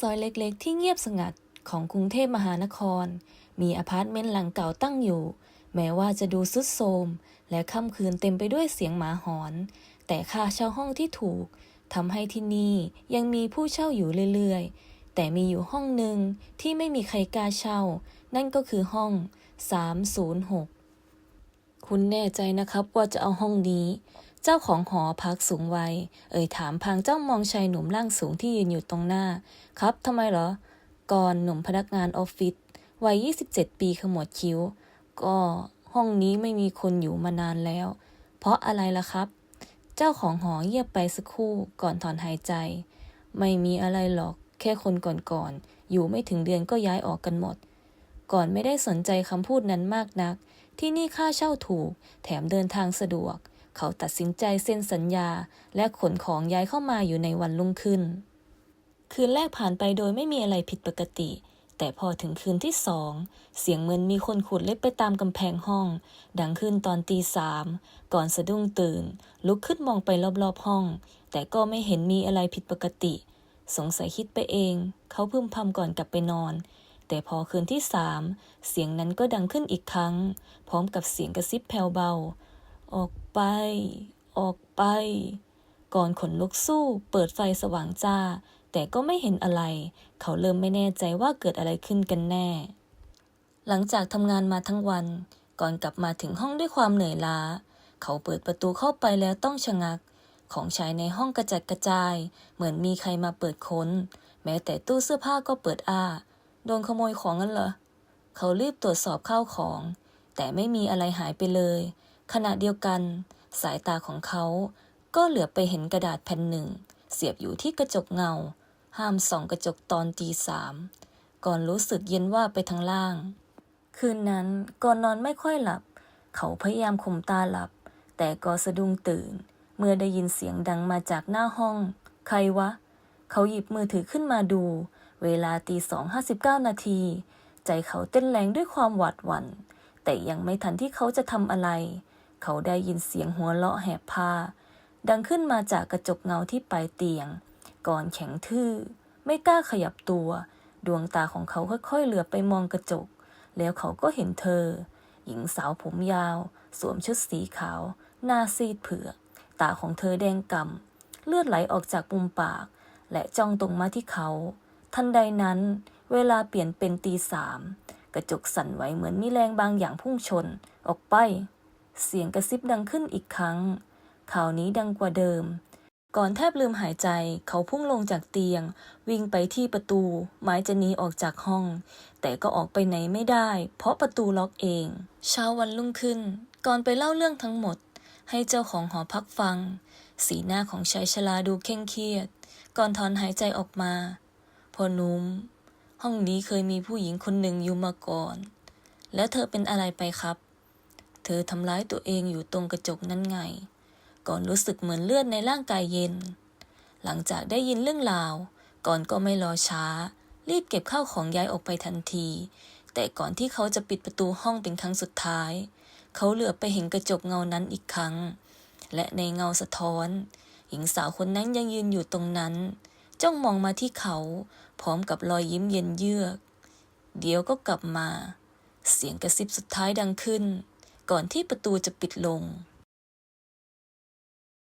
ซอยเล็กๆ ที่เงียบสงัดของกรุงเทพมหานคร มีอพาร์ตเมนต์หลังเก่าตั้งอยู่ แม้ว่าจะดูซุดโทมและค่ำคืนเต็มไปด้วยเสียงหมาหอน แต่ค่าเช่าห้องที่ถูกทำให้ที่นี่ยังมีผู้เช่าอยู่เรื่อยๆ แต่มีอยู่ห้องหนึ่งที่ไม่มีใครกล้าเช่า นั่นก็คือห้อง 306 คุณแน่ใจนะครับว่าจะเอาห้องนี้ เจ้าของหอพักสูงวัย เอ่ยถามพางเจ้ามองชายหนุ่มร่างสูงที่ยืนอยู่ตรงหน้า ครับทำไมเหรอ ก่อนหนุ่มพนักงานออฟฟิศวัย 27 ปีขมวดคิ้ว ก็ห้องนี้ไม่มีคนอยู่มานานแล้ว เพราะอะไรล่ะครับ เจ้าของหอเงียบไปสักครู่ก่อนถอนหายใจ ไม่มีอะไรหรอก แค่คนก่อนๆอยู่ไม่ถึงเดือนก็ย้ายออกกันหมด ก่อนไม่ได้สนใจคำพูดนั้นมากนัก ที่นี่ค่าเช่าถูก แถมเดินทางสะดวก เขาตัดสินใจเซ็นสัญญา และขนของย้ายเข้ามาอยู่ในวันรุ่งขึ้น คืนแรกผ่านไปโดยไม่มีอะไรผิดปกติ แต่พอถึงคืนที่สอง เสียงเหมือนมีคนขุดเล็บไปตามกำแพงห้อง ดังขึ้นตอนตีสามก่อนสะดุ้งตื่น ลุกขึ้นมองไปรอบๆห้อง แต่ก็ไม่เห็นมีอะไรผิดปกติ สงสัยคิดไปเอง เขาพึมพำก่อนกลับไปนอนแต่พอคืนที่สามเสียงนั้นก็ดังขึ้นอีกครั้ง พร้อมกับเสียงกระซิบแผ่วเบา ออกไป ออกไป ก่อนขนลุกสู้ เปิดไฟสว่างจ้า แต่ก็ไม่เห็นอะไร เขาเริ่มไม่แน่ใจว่าเกิดอะไรขึ้นกันแน่ หลังจากทำงานมาทั้งวัน ก่อนกลับมาถึงห้องด้วยความเหนื่อยล้า เขาเปิดประตูเข้าไปแล้วต้องชะงัก ของใช้ในห้องกระจัดกระจาย เหมือนมีใครมาเปิดค้น แม้แต่ตู้เสื้อผ้าก็เปิดอ้า โดนขโมยของงั้นเหรอ เขารีบตรวจสอบข้าวของ แต่ไม่มีอะไรหายไปเลย ขณะเดียวกัน สายตาของเขาก็เหลือไปเห็นกระดาษแผ่นหนึ่ง เสียบอยู่ที่กระจกเงา ห้ามส่องกระจกตอนตีสามก่อนรู้สึกเย็นว่าไปทางล่าง คืนนั้นก่อนนอนไม่ค่อยหลับ เขาพยายามข่มตาหลับ แต่ก็สะดุ้งตื่น เมื่อได้ยินเสียงดังมาจากหน้าห้อง ใครวะ เขาหยิบมือถือขึ้นมาดู เวลาตีสองห้าสิบเก้านาที ใจเขาเต้นแรงด้วยความหวาดหวัน่นแต่ยังไม่ทันที่เขาจะทำอะไร เขาได้ยินเสียงหัวเราะแหบพาดังขึ้นมาจากกระจกเงาที่ปลายเตียง ก่อนแข็งทื่อ ไม่กล้าขยับตัว ดวงตาของเขาค่อยๆ เหลือไปมองกระจก แล้วเขาก็เห็นเธอ หญิงสาวผมยาว สวมชุดสีขาว หน้าซีดเผือก ตาของเธอแดงกำ่ำเลือดไหลออกจากมุมปาก และจ้องตรงมาที่เขา ทันใดนั้น เวลาเปลี่ยนเป็นตีสามกระจกสั่นไหวเหมือนมีแรงบางอย่างพุ่งชน ออกไป เสียงกระซิบดังขึ้นอีกครั้ง ข่าวนี้ดังกว่าเดิม ก่อนแทบลืมหายใจ เขาพุ่งลงจากเตียง วิ่งไปที่ประตู ไม้จะหนีออกจากห้อง แต่ก็ออกไปไหนไม่ได้ เพราะประตูล็อกเอง เช้าวันรุ่งขึ้น ก่อนไปเล่าเรื่องทั้งหมด ให้เจ้าของหอพักฟัง สีหน้าของชายชราดูเคร่งเครียด ก่อนถอนหายใจออกมาพอนุ่มห้องนี้เคยมีผู้หญิงคนหนึ่งอยู่มาก่อน แล้วเธอเป็นอะไรไปครับ เธอทำร้ายตัวเองอยู่ตรงกระจกนั่นไง ก่อนรู้สึกเหมือนเลือดในร่างกายเย็น หลังจากได้ยินเรื่องราว ก่อนก็ไม่รอช้า รีบเก็บข้าวของย้ายออกไปทันที แต่ก่อนที่เขาจะปิดประตูห้องเป็นครั้งสุดท้าย เขาเหลือไปเห็นกระจกเงานั้นอีกครั้ง และในเงาสะท้อน หญิงสาวคนนั้นยังยืนอยู่ตรงนั้น จ้องมองมาที่เขา พร้อมกับรอยยิ้มเย็นเยือก เดี๋ยวก็กลับมา เสียงกระซิบสุดท้ายดังขึ้น ก่อนที่ประตูจะปิดลง